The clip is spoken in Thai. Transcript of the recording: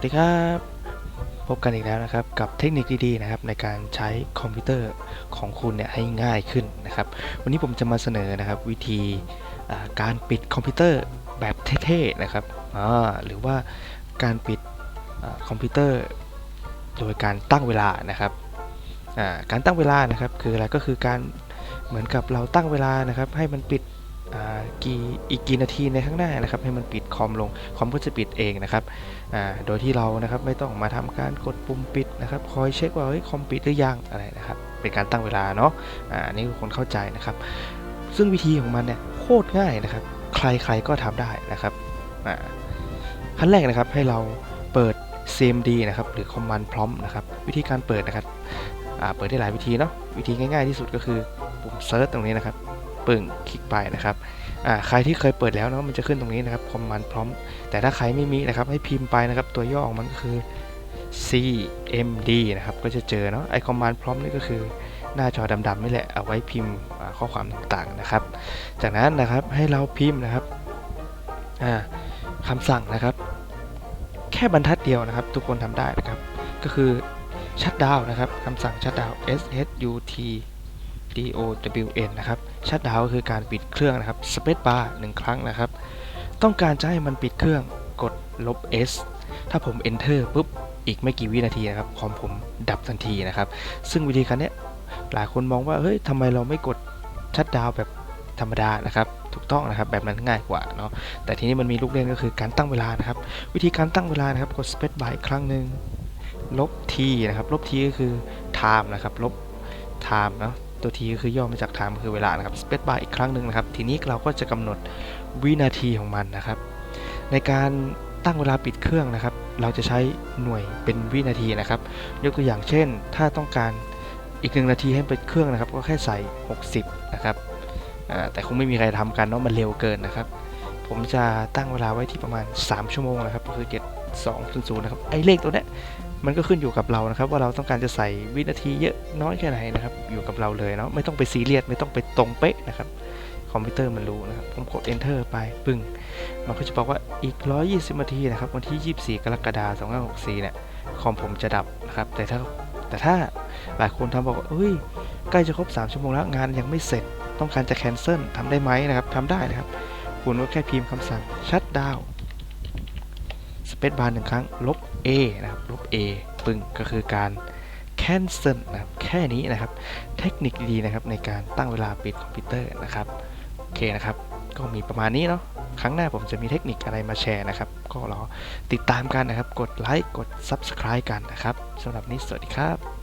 วัสดีครับ พบกันอีกแล้วนะครับกับเทคนิคดีๆนะครับในการใช้คอมพิวเตอร์ของคุณเนี่ยให้ง่ายขึ้นนะครับ วันนี้ผมจะมาเสนอนะครับวิธีการปิดคอมพิวเตอร์แบบเท่ๆนะครับหรือว่าการปิดอคอมพิวเตอร์โดยการตั้งเวลานะครับการตั้งเวลานะครับคืออะไรก็คือการเหมือนกับเราตั้งเวลานะครับให้มันปิด กี่อีกกี่นาทีในข้างหน้านะครับ ให้มันปิดคอมลงคอมก็จะปิดเองนะครับโดยที่เรานะครับไม่ต้องมาทำการกดปุ่มปิดนะครับ คอยเช็คว่าเฮ้ยคอมปิดหรือยังอะไรนะครับ เป็นการตั้งเวลาเนาะอันนี่คือคนเข้าใจนะครับ ซึ่งวิธีของมันเนี่ยโคตรง่ายนะครับ ใครๆก็ทำได้นะครับขั้นแรกนะครับให้เราเปิด CMD นะครับหรือ Command Prompt นะครับ วิธีการเปิดนะครับเปิดได้หลายวิธีเนาะวิธีง่ายๆที่สุดก็คือปุ่ม Search ตรงนี้นะครับ ปึ่งคลิกไปนะครับใครที่เคยเปิดแล้วเนาะมันจะขึ้นตรงนี้นะครับ Command Prompt แต่ถ้าใครไม่มีนะครับให้พิมพ์ไปนะครับตัวย่อของมันก็คือ CMD นะครับก็จะเจอเนาะไอ command prompt นี่ก็คือหน้าจอดำๆนี่แหละเอาไว้พิมพ์ข้อความต่างๆนะครับ จากนั้นนะครับให้เราพิมพ์นะครับอ่าคำสั่งนะครับ แค่บรรทัดเดียวนะครับ ทุกคนทำได้นะครับ ก็คือชัดดาวนะครับคำสั่งชัดดาว S H U T D O W N นะครับชัดดาวคือการปิดเครื่องนะครับ space bar หนึ่งครั้งนะครับ ต้องการจะให้มันปิดเครื่องกดลบ S ถ้าผม enter ปุ๊บ อีกไม่กี่วินาทีนะครับคอมผมดับทันทีนะครับ ซึ่งวิธีการเนี้ยหลายคนมองว่าเฮ้ยทำไมเราไม่กดชัดดาวแบบธรรมดานะครับถูกต้องนะครับแบบนั้นง่ายกว่าเนาะแต่ทีนี้มันมีลูกเล่นก็คือการตั้งเวลานะครับ วิธีการตั้งเวลานะครับกด space bar อีกครั้งหนึ่งลบ t นะครับลบ t ก็คือ time นะครับลบ time เนาะ ตัว t ก็คือย่อมาจาก time คือเวลานะครับ space bar อีกครั้งหนึ่งนะครับ ทีนี้เราก็จะกำหนดวินาทีของมันนะครับ ในการตั้งเวลาปิดเครื่องนะครับ เราจะใช้หน่วยเป็นวินาทีนะครับ ยกตัวอย่างเช่น ถ้าต้องการอีกหนึ่งนาทีให้ปิดเครื่องนะครับ ก็แค่ใส่ 60 นะครับแต่คงไม่มีใครทำกันเนาะมันเร็วเกินนะครับ ผมจะตั้งเวลาไว้ที่ประมาณ 3 ชั่วโมงนะครับก็คือ7200นะครับไอ้เลขตัวเนี้ย มันก็ขึ้นอยู่กับเรานะครับ ว่าเราต้องการจะใส่วินาทีเยอะน้อยแค่ไหนนะครับ อยู่กับเราเลยเนาะไม่ต้องไปซีเรียสไม่ต้องไปตรงเป๊ะนะครับ คอมพิวเตอร์มันรู้นะครับ ผมกด enter ไปปึ้งมันก็จะบอกว่าอีก 120นาทีนะครับวันที่ 24 กรกฎาคม2564เนี่ยคอมผมจะดับนะครับ แต่ถ้าแต่ถ้าหลายคนทำบอกว่าเอ้ยใกล้จะครบ 3 ชั่วโมงแล้วงานยังไม่เสร็จ ต้องการจะ cancel ทำได้ไหมนะครับทำได้นะครับ คุณก็แค่พิมพ์คำสั่ง shut down space bar หนึ่งครั้ง ลบ a นะครับลบ a ปึ้งก็คือการ cancel นะครับแค่นี้นะครับ เทคนิคดีๆนะครับในการตั้งเวลาปิดคอมพิวเตอร์นะครับโอเคนะครับ ก็มีประมาณนี้เนาะครั้งหน้าผมจะมีเทคนิคอะไรมาแชร์นะครับ ก็รอติดตามกันนะครับ กดไลค์กด Subscribe กันนะครับสำหรับนี้สวัสดีครับ